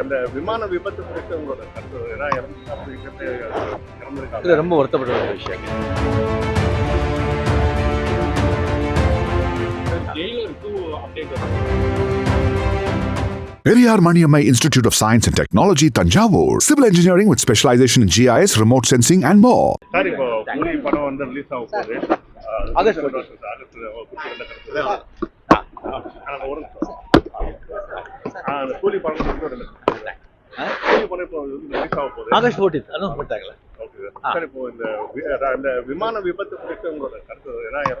அந்த விமான விபத்து குறித்து உங்களோட கருத்து ஏன்னா இறந்து இது ரொம்ப வருத்தப்பட வேண்டிய விஷயங்க Jailer two update Periyar Maniammai Institute of Science and Technology, Tanjavur. Civil engineering with specialization in GIS, remote sensing, and more. கூலி படம் ஆகஸ்ட் ஒரு ஒரு ஃபோர்டீன் அனௌன்ஸ் பண்ணிட்டாங்களே சார். இப்போ இந்த விமான விபத்து குறித்து உங்களோட கருத்து ஏன்னா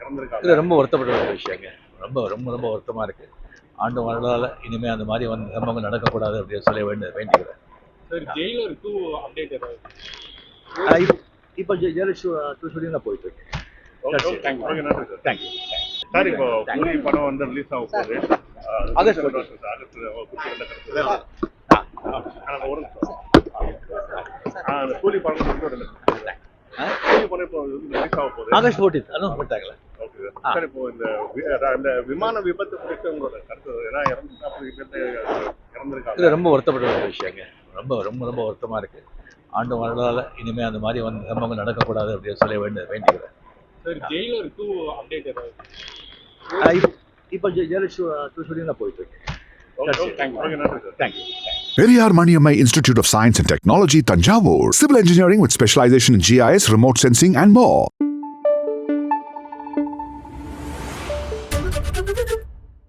இறந்துருக்காங்க. இது ரொம்ப வருத்தப்பட வேண்டிய விஷயங்க. ரொம்ப ரொம்ப ரொம்ப வருத்தமா இருக்கு. ஆண்டு வரலாறு இனிமே அந்த மாதிரி வந்து சம்பவங்கள் நடக்கக்கூடாது அப்படின்னு சொல்லி வேண்டி வேண்டிக்கிறேன். சார் ஜெயிலர் டூ அப்டேட் இப்ப- இப்போ ஜெயலலிதா ஷூட்டிங்ல போயிட்டு இருக்கு. Thank you thank you sir. இப்போ படம் வந்து ரிலீஸ் ஆக போகுது. அஹ், ஆகஸ்ட் ஆகஸ்ட் ஒரு ஒரு ஃபோர்டீன் அனௌன்ஸ் பண்ணிட்டாங்களே ஓகே சார். சார் இப்போ இந்த அந்த விமான விபத்து குறித்து உங்களோட கருத்து ஏன்னா இறந்துருக்காங்க. இது ரொம்ப வருத்தப்பட வேண்டிய விஷயங்க. ரொம்ப ரொம்ப ரொம்ப வருத்தமா இருக்கு. ஆண்டு வரலாறு இனிமே அந்த மாதிரி வந்து சம்பவங்கள் நடக்கக்கூடாது அப்படின்னு சொல்லி வேண்டி வேண்டிக்கிறேன். சார் ஜெயிலர் டூ அப்டேட் ഇപ്പോൾ ജയലളിത തൃശ്ശൂരിൽ പോയിട്ട് Periyar Institute of Science and Technology, Tanjavur. Civil engineering with specialization in GIS, remote sensing, and more.